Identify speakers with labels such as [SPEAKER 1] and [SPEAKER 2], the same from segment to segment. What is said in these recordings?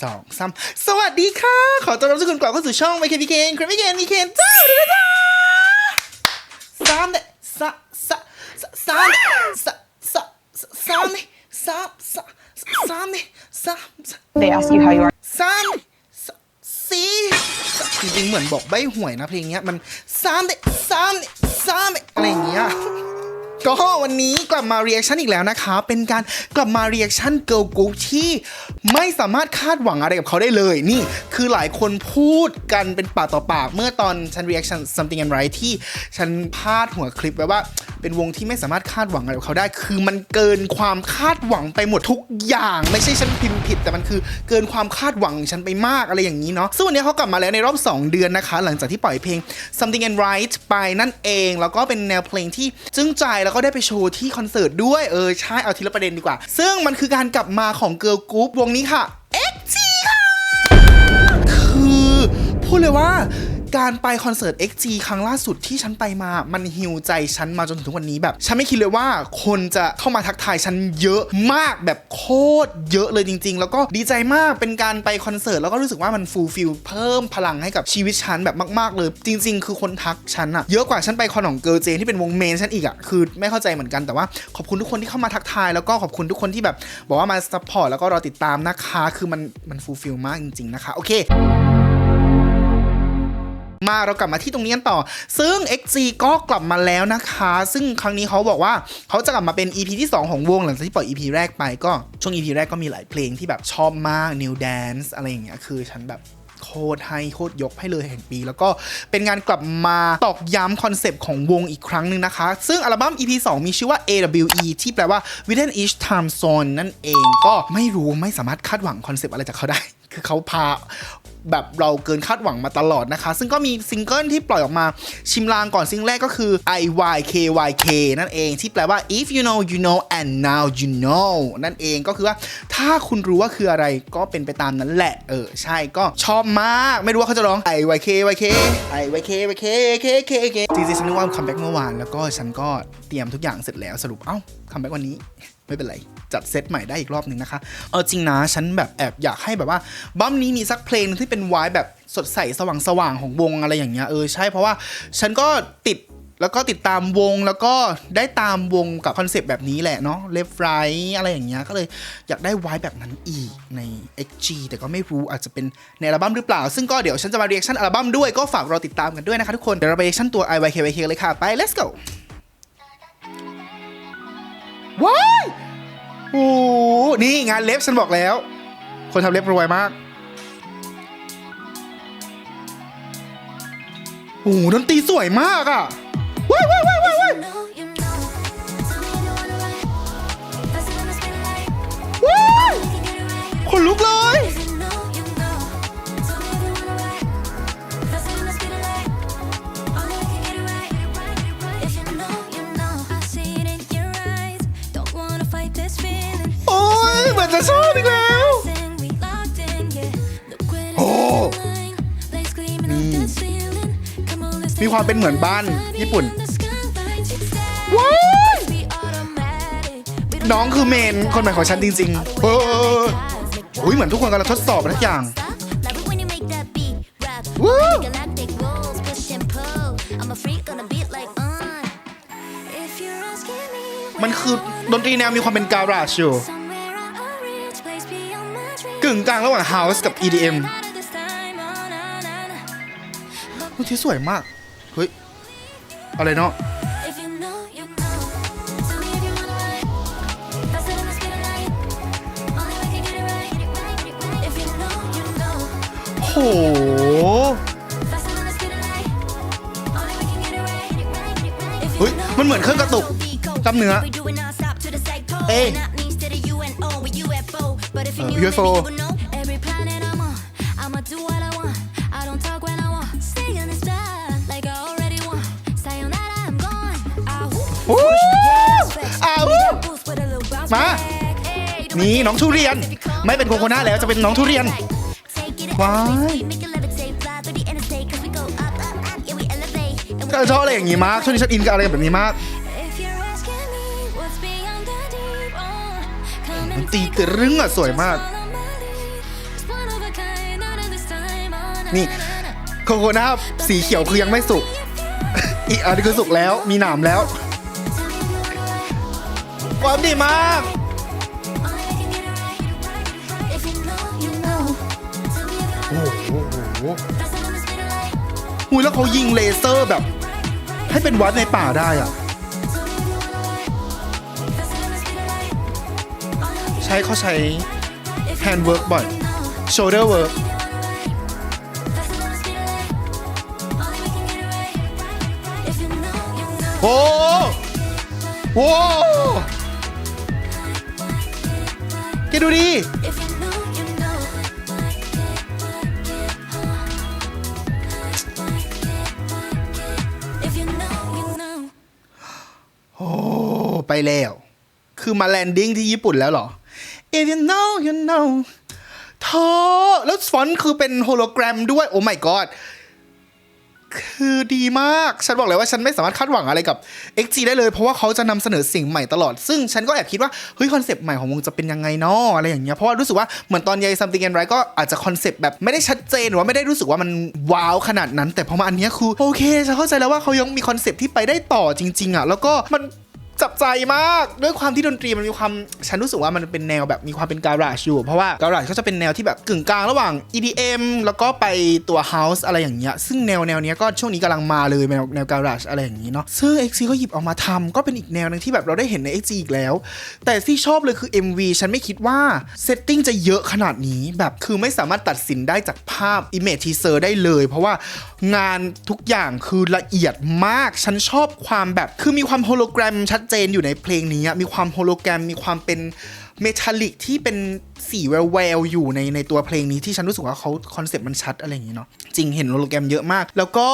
[SPEAKER 1] หนึ่งสองสามสวัสดีค่ะ ขอต้อนรับทุกคนกลับเข้าสู่ช่อง YKPK ครับพี่เคนพี่เคนจ้าเด้อจ้าสามเดสะสะสะสามเดสะสะสะสามเดสามสะสามเดสามสะ
[SPEAKER 2] They ask you how you are.
[SPEAKER 1] สามสสี่จริงๆเหมือนบอกใบหวยนะเพลงเนี้ยมันสามเดสามเดสามเดอะไรอย่างเงี้ย ก็วันนี้กลับมาเรีแอคชั่นอีกแล้วนะคะ เป็นการกลับมาเรีแอคชั่นเกิ l ลกูที่ไม่สามารถคาดหวังอะไรกับเขาได้เลย นี่คือหลายคนพูดกันเป็นปากต่อปากเมื่อตอนฉันเรีแอคชั่น something and right ที่ฉันพาดหัวคลิปไว้ว่า เป็นวงที่ไม่สามารถคาดหวังอะไรกับเขาได้ คือมันเกินความคาดหวังไปหมดทุกอย่าง ไม่ใช่ฉันพิมพ์ผิด แต่มันคือเกินความคาดหวังของฉันไปมากอะไรอย่างนี้เนาะซึ่งวันนี้เขากลับมาแล้วในรอบ 2 เดือนนะคะ หลังจากที่ปล่อยเพลง something and right ไปนั่นเอง แล้วก็เป็นแนวเพลงที่จึ้งใจแล้วก็ได้ไปโชว์ที่คอนเสิร์ตด้วยเออใช่เอาทีละประเด็นดีกว่า ซึ่งมันคือการกลับมาของเกิร์ลกรุ๊ปวงนี้ค่ะ XG ค่ะ คือพูดเลยว่า การไปคอนเสิร์ต XG ครั้งล่าสุดที่ฉันไปมา มันฮิวใจฉันมาจนถึงทุกวันนี้แบบ ฉันไม่คิดเลยว่าคนจะเข้ามาทักทายฉันเยอะมากแบบโคตรเยอะเลยจริง ๆ แล้วก็ดีใจมากเป็นการไปคอนเสิร์ตแล้วก็รู้สึกว่ามันฟูลฟิลเพิ่มพลังให้กับชีวิตฉันแบบมาก ๆ เลย จริง ๆ คือคนทักฉันอะเยอะกว่าฉันไปคอนของเกิร์ลเจนที่เป็นวงเมนฉันอีกอะคือไม่เข้าใจเหมือนกันแต่ว่าขอบคุณทุกคนที่เข้ามาทักทายแล้วก็ขอบคุณทุกคนที่แบบบอกว่ามาซัพพอร์ตแล้วก็รอติดตามนะคะ คือมันมันฟูลฟิลมากจริง ๆ นะคะ โอเค มาเรากลับมาที่ตรงนี้กันต่อ ซึ่ง XG ก็กลับมาแล้วนะคะ ซึ่งครั้งนี้เขาบอกว่าเขาจะกลับมาเป็น EP ที่ 2 ของวงหลังจากที่ปล่อย EP แรกไปก็ช่วง EP แรกก็มีหลายเพลงที่แบบชอบมาก New Dance อะไรอย่างเงี้ยคือฉันแบบโคตรให้โคตรยกให้เลยแห่งปี แล้วก็เป็นงานกลับมาตอกย้ำคอนเซปต์ของวงอีกครั้งหนึ่งนะคะ ซึ่งอัลบั้ม EP 2 มีชื่อว่า AWE ที่แปลว่า Within Each Time Zone นั่นเองก็ไม่รู้ไม่สามารถคาดหวังคอนเซปต์อะไรจากเขาได้ คือเขาพา แบบเราเกินคาดหวังมาตลอดนะคะ ซึ่งก็มีซิงเกิลที่ปล่อยออกมาชิมลางก่อนซิงแรกก็คือ IYKYK นั่นเองที่แปลว่า if you know you know and now you know นั่นเองก็คือว่าถ้าคุณรู้ว่าคืออะไรก็เป็นไปตามนั้นแหละ เออ ใช่ก็ชอบมาก ไม่รู้ว่าเขาจะร้อง IYKYK IYKYK K K K จริงๆฉันนึกว่าคัมแบ็กเมื่อวานแล้วก็ฉันก็เตรียมทุกอย่างเสร็จแล้วสรุปเอ้าคัมแบ็กวันนี้ไม่เป็นไร จัดเซตใหม่ได้อีกรอบหนึ่งนะคะ เออจริงนะฉันแบบแอบอยากให้แบบว่าบัมนี้มีสักเพลงหนึงที่เป็นวายแบบสดใสสว่างสว่างๆของวงอะไรอย่างเงี้ยเออใช่เพราะว่าฉันก็ติดแล้วก็ติดตามวงแล้วก็ได้ตามวงกับคอนเซปต์แบบนี้แหละเนาะเลฟไรอะไรอย่างเงี้ยก็เลยอยากได้วายแบบนั้นอีกใน XG แต่ก็ไม่รู้อาจจะเป็นในอัลบั้มหรือเปล่า ซึ่งก็เดี๋ยวฉันจะมาเรียกชั่นอัลบั้มด้วยก็ฝากรอติดตามกันด้วยนะคะทุกคน เดี๋ยวเราไปเรียกชั่นตัว IYKYK เลยค่ะ ไป let's go ว้าย โอ้โหนี่งานเล็บฉันบอกแล้ว คนทำเล็บรวยมากโอ้โหดนตรีสวยมากอะว้ายว้ายว้ายว้ายว้าย
[SPEAKER 3] know, you know. Tell me if you wanna ride. Pass it on the spotlight.
[SPEAKER 1] ว้าย
[SPEAKER 3] We can get it right.
[SPEAKER 1] คนลุกเลย มีความเป็นเหมือนบ้านญี่ปุ่น
[SPEAKER 3] the skyline. Stay.
[SPEAKER 1] ว้าย
[SPEAKER 3] We automatic. We don't
[SPEAKER 1] น้องคือเมนคนใหม่ของฉันจริงๆเอออุ้ยเหมือนทุกคนกำลังทดสอบอะไรทุกอย่าง
[SPEAKER 3] Love it when you make that beat rap.
[SPEAKER 1] Woo!
[SPEAKER 3] Galactic rules, push and pull. I'm a freak on a beat like uh. If you're asking me,
[SPEAKER 1] มันคือดนตรีแนวมีความเป็นการาชอยู่
[SPEAKER 3] somewhere I reach, place beyond my dreams.
[SPEAKER 1] กึ่งกลางระหว่าง House กับ EDM
[SPEAKER 3] Out of this time, oh, nah, nah, nah.
[SPEAKER 1] ดนตรีสวยมาก เฮ้ย อะไรเนาะ
[SPEAKER 3] If you know, you know. Tell me if you wanna ride. Pass it on the spotlight. Only we can get it right. If you know, you know.
[SPEAKER 1] โห
[SPEAKER 3] Pass it on the spotlight. Only we can get it right. If you
[SPEAKER 1] เฮ้ย
[SPEAKER 3] know,
[SPEAKER 1] มันเหมือนเครื่องกระตุกกล้ามเนื้อ
[SPEAKER 3] we do it
[SPEAKER 1] มา
[SPEAKER 3] back. Hey, don't
[SPEAKER 1] นี่น้องทุเรียน ไม่เป็นโคโคนาแล้วจะเป็นน้องทุเรียน
[SPEAKER 3] Take it at
[SPEAKER 1] Why?
[SPEAKER 3] space speed, make it levitate, fly through the interstate, 'cause we go up, up, up, yeah, we elevate. And we
[SPEAKER 1] ก็ชอบอะไรอย่างงี้มากช่วงนี้ฉันอินกับอะไรแบบนี้มาก
[SPEAKER 3] If you're asking me what's beyond the deep, oh, come
[SPEAKER 1] ดน
[SPEAKER 3] and
[SPEAKER 1] ตรี
[SPEAKER 3] take
[SPEAKER 1] ตรึงอะสวยมาก
[SPEAKER 3] all of my lead.
[SPEAKER 1] นี่โคโคนาสีเขียวคือยังไม่สุก อีกอันคือสุกแล้วมีหนามแล้ว ความดีมาก
[SPEAKER 3] If you know, you know. Tell me if you
[SPEAKER 1] โอ้โหโอ้โห
[SPEAKER 3] Fast on the speed of light.
[SPEAKER 1] หุยแล้วเขายิงเลเซอร์แบบ ให้เป็นวัดในป่าได้อะ
[SPEAKER 3] Tell me if you wanna ride. Fast on the speed of light. All I can
[SPEAKER 1] ใช้เขาใช้
[SPEAKER 3] If you
[SPEAKER 1] hand work
[SPEAKER 3] know,
[SPEAKER 1] บ่อย
[SPEAKER 3] you know.
[SPEAKER 1] shoulder work
[SPEAKER 3] If you wanna ride. Fast on the speed of light. Only we can get it right. If you know, you know.
[SPEAKER 1] โอ้โห แกดูดิโอ้ไปแล้ว คือมาแลนดิ้งที่ญี่ปุ่นแล้วเหรอ If you know you know เธอแล้วฟอนต์คือเป็นโฮโลแกรมด้วย โอ้ my god คือดีมาก ฉันบอกเลยว่าฉันไม่สามารถคาดหวังอะไรกับ XG ได้เลย เพราะว่าเขาจะนำเสนอสิ่งใหม่ตลอด ซึ่งฉันก็แอบคิดว่า เฮ้ย คอนเซปต์ใหม่ของวงจะเป็นยังไงเนาะอะไรอย่างเงี้ย เพราะว่ารู้สึกว่า เหมือนตอนยายซัมติงแอนไรก็อาจจะคอนเซปต์แบบไม่ได้ชัดเจนหรือว่าไม่ได้รู้สึกว่ามันว้าวขนาดนั้น แต่พอมาอันเนี้ยคือโอเคฉันเข้าใจแล้วว่าเขายังมีคอนเซปต์ที่ไปได้ต่อจริง ๆอะแล้วก็มัน จับใจมาก ด้วยความที่ดนตรีมันมีความ ฉันรู้สึกว่ามันเป็นแนวแบบมีความเป็นการาจอยู่ เพราะว่าการาจก็จะเป็นแนวที่แบบกึ่งกลางระหว่าง EDM แล้วก็ไปตัว House อะไรอย่างเงี้ย ซึ่งแนวแนวเนี้ยก็ช่วงนี้กำลังมาเลยแนวแนวการาจอะไรอย่างงี้เนาะ ซึ่ง XC ก็หยิบออกมาทำก็เป็นอีกแนวนึงที่แบบเราได้เห็นใน XC อีกแล้ว แต่ที่ชอบเลยคือ MV ฉันไม่คิดว่าเซตติ้งจะเยอะขนาดนี้แบบคือไม่สามารถตัดสินได้จากภาพ Image Teaser ได้เลย เพราะว่างานทุกอย่างคือละเอียดมาก ฉันชอบความแบบคือมีความโฮโลแกรมชัดเจนอยู่ในเพลงนี้มีความโฮโลแกรม มีความเป็นเมทัลลิกที่เป็นสีแววๆอยู่ในในตัวเพลงนี้ที่ฉันรู้สึกว่าเขาคอนเซ็ปต์มันชัดอะไรอย่างนี้เนาะจริงเห็นโฮโลแกรมเยอะมาก แล้วก็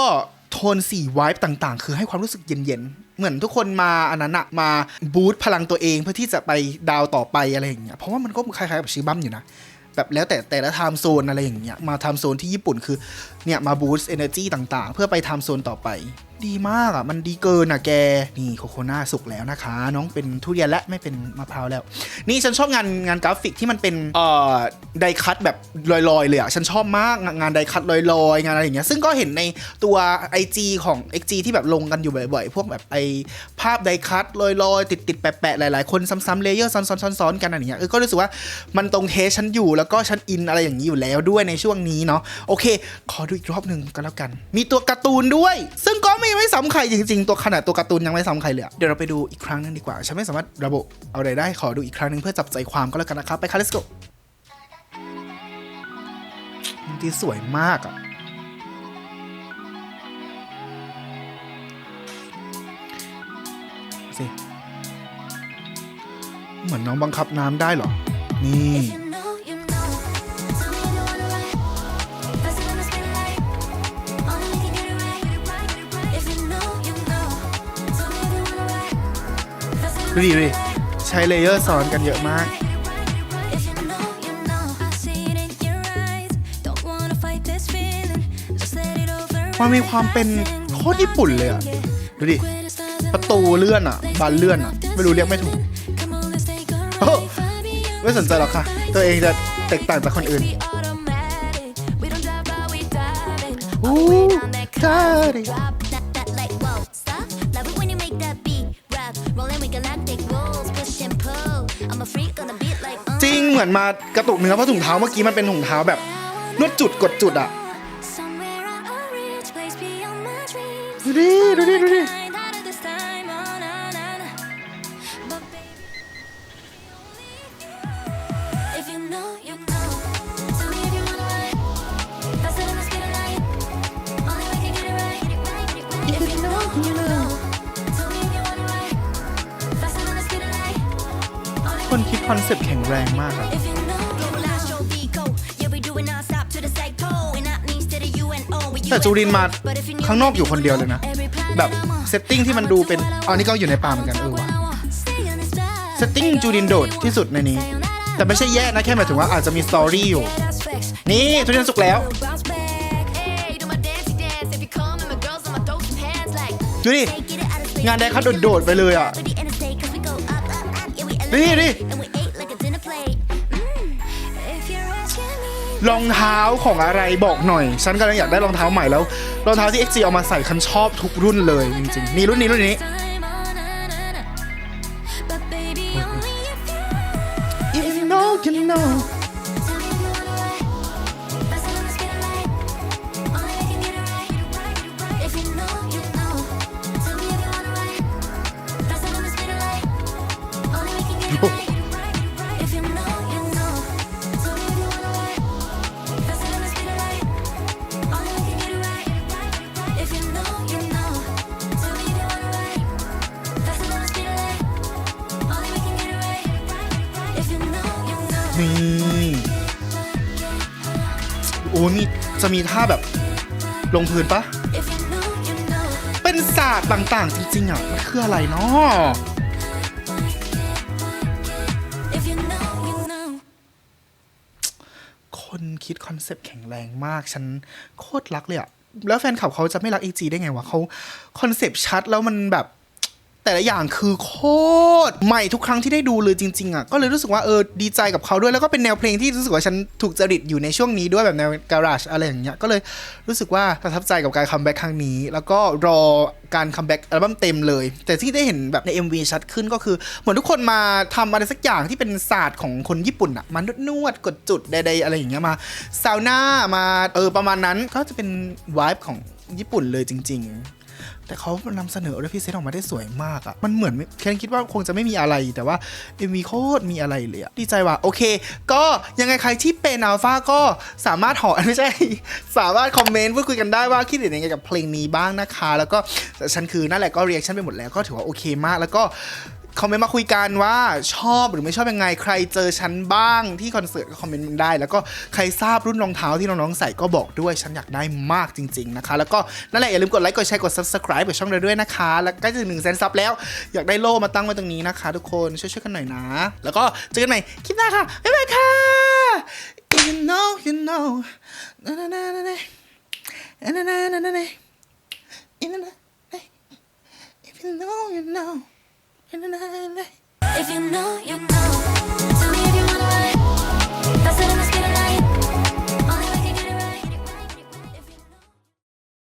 [SPEAKER 1] โทนสีวายต่างๆ คือให้ความรู้สึกเย็นๆ เหมือนทุกคนมาอันนั้นอะมาบูตพลังตัวเองเพื่อที่จะไปดาวต่อไปอะไรอย่างเงี้ยเพราะว่ามันก็คล้ายๆกับชิบัมอยู่นะแบบแล้วแต่แต่ละไทม์โซนอะไรอย่างเงี้ยมาไทม์โซนที่ญี่ปุ่นคือเนี่ยมาบูสต์เอเนอร์จีต่างๆ เพื่อไปไทม์โซนต่อไป ดีมากอะ มันดีเกินอะแก นี่โคโคนาสุกแล้วนะคะ น้องเป็นทุเรียนและไม่เป็นมะพร้าวแล้ว นี่ฉันชอบงานงานกราฟิกที่มันเป็นเอ่อไดคัตแบบลอยๆเลยอะ ฉันชอบมากงานไดคัตลอยๆ งานอะไรอย่างเงี้ย ซึ่งก็เห็นในตัว IG ของ XG ที่แบบลงกันอยู่บ่อยๆ พวกแบบไอภาพไดคัตลอยๆ ติดๆแปะๆหลายๆ คนซ้ำๆเลเยอร์ซ้อนๆๆๆกันอะไรอย่างเงี้ยเออก็รู้สึกว่ามันตรงเทสฉันอยู่แล้วก็ฉันอินอะไรอย่างนี้อยู่แล้วด้วยในช่วงนี้เนาะโอเค ขอดูอีกรอบหนึ่งก็แล้วกัน มีตัวการ์ตูนด้วย ซึ่งก็ไม่ไม่ซ้ำใครจริงๆ ตัวขนาดตัวการ์ตูนยังไม่ซ้ำใครเลยเดี๋ยวเราไปดูอีกครั้งหนึงดีกว่า ฉันไม่สามารถระบุเอาอะไรได้ขอดูอีกครั้งหนึงเพื่อจับใจความก็แล้วกันนะครับ ไปค่ะ let's go มันดีสวยมากอะสิเหมือนน้องบังคับน้ำได้เหรอ นี่ ดู
[SPEAKER 3] than
[SPEAKER 1] ดิ
[SPEAKER 3] the
[SPEAKER 1] ดู
[SPEAKER 3] speed
[SPEAKER 1] ดิ
[SPEAKER 3] of light.
[SPEAKER 1] ใช้เลเยอร์ซ้อนกันเยอะมาก
[SPEAKER 3] If you know, you know. I see it in your eyes. Don't wanna fight this feeling. Just let it over.
[SPEAKER 1] มันมีความเป็นโคตรญี่ปุ่นเลยอะดูดิ ประตูเลื่อนอะบานเลื่อนอะไม่รู้เรียกไม่ถูก
[SPEAKER 3] Come on, let's take a
[SPEAKER 1] โอ้
[SPEAKER 3] ride. Far beyond
[SPEAKER 1] ไม่สนใจหรอกค่ะ ตัวเองจะแตกต่างจากคนอื่น
[SPEAKER 3] We automatic.
[SPEAKER 1] จริงเหมือนมากระตุกเนื้อเพราะถุงเท้าเมื่อกี้มันเป็นถุงเท้าแบบนวดจุดกดจุดอะ
[SPEAKER 3] Somewhere on a rich place beyond my dreams.
[SPEAKER 1] ดูดิดูดิดูดิ
[SPEAKER 3] Find out at this time, oh, na, na, na. But
[SPEAKER 1] คนคิดคอนเซ็ปต์แข็งแรงมากอะ
[SPEAKER 3] if you know, globalize your Vico. Yeah, we do it non-stop to the South Pole. And that means to the UNO. We
[SPEAKER 1] แต่จูรินมา
[SPEAKER 3] But if you knew
[SPEAKER 1] ข้างนอกอยู่คนเดียวเลยนะ
[SPEAKER 3] every planet
[SPEAKER 1] แบบ
[SPEAKER 3] I'm on.
[SPEAKER 1] เซตติ้งที่มันดูเป็นอันนี้ก็อยู่ในป่าเหมือนกันเออว่ะเซตติ้งจูรินโดดที่สุดในนี้ แต่ไม่ใช่แย่นะแค่หมายถึงว่าอาจจะมีสตอรี่อยู่ นี่ทุเรียนสุกแล้วดูดิงานแดงเขาโดดๆไปเลยอะ นี่ดิ
[SPEAKER 3] Mm. If you're asking me
[SPEAKER 1] รองเท้าของอะไรบอกหน่อย ฉันกำลังอยากได้รองเท้าใหม่แล้วรองเท้าที่ XG เอามาใส่ฉันชอบทุกรุ่นเลยจริงๆนี่รุ่นนี้รุ่นนี้
[SPEAKER 3] Time, oh, na, na, na. But baby, only if you
[SPEAKER 1] If you know you know นี่โอ้มีจะมีท่าแบบลงพื้นปะ
[SPEAKER 3] If you know, you know.
[SPEAKER 1] เป็นศาสตร์ต่างๆ จริง ๆ อะ มันคืออะไรเนาะ
[SPEAKER 3] If you know, you know.
[SPEAKER 1] คนคิดคอนเซปต์แข็งแรงมาก ฉันโคตรรักเลยอะแล้วแฟนคลับเขาจะไม่รัก AG ได้ไงวะเขาคอนเซปต์ชัดแล้วมันแบบ แต่ละอย่างคือโคตรใหม่ทุกครั้งที่ได้ดูเลยจริง ๆอะก็เลยรู้สึกว่าเออดีใจกับเขาด้วยแล้วก็เป็นแนวเพลงที่รู้สึกว่าฉันถูกจริตอยู่ในช่วงนี้ด้วยแบบแนวการาชอะไรอย่างเงี้ยก็เลยรู้สึกว่าประทับใจกับการคัมแบ็กครั้งนี้ แล้วก็รอการคัมแบ็กอัลบั้มเต็มเลย แต่ที่ได้เห็นแบบใน MV ชัดขึ้นก็คือ เหมือนทุกคนมาทำอะไรสักอย่างที่เป็นศาสตร์ของคนญี่ปุ่นอะมานวดกดจุดใดๆอะไรอย่างเงี้ยมาซาวน่ามาเออประมาณนั้นก็จะเป็นวายของญี่ปุ่นเลยจริง ๆ แต่เขานำเสนอและพรีเซนต์ออกมาได้สวยมากอะมันเหมือนแค่คิดว่าคงจะไม่มีอะไร แต่ว่า MV โคตรมีอะไรเลยอะดีใจว่ะ โอเค ก็ยังไงใครที่เป็นอัลฟาก็สามารถหอไม่ใช่ สามารถคอมเมนต์พูดคุยกันได้ว่าคิดเห็นยังไงกับเพลงนี้บ้างนะคะ แล้วก็ฉันคือนั่นแหละก็เรียกฉันไปหมดแล้วก็ถือว่าโอเคมากแล้วก็ คอมเมนต์มาคุยกันว่าชอบหรือไม่ชอบยังไงใครเจอฉันบ้างที่คอนเสิร์ตก็คอมเมนต์มันได้ แล้วก็ใครทราบรุ่นรองเท้าที่น้องๆใส่ก็บอกด้วยฉันอยากได้มากจริงๆนะคะ แล้วก็นั่นแหละอย่าลืมกดไลค์กดแชร์กด subscribe กับช่องเราด้วยนะคะ แล้วใกล้จะถึงหนึ่งแสนซับแล้วอยากได้โล่มาตั้งไว้ตรงนี้นะคะ ทุกคนช่วยๆกันหน่อยนะ แล้วก็เจอกันใหม่คลิปหน้าค่ะบ๊ายบายค่ะ you know you know na na na na na na na na na na na If you know you know
[SPEAKER 3] If you know, you know.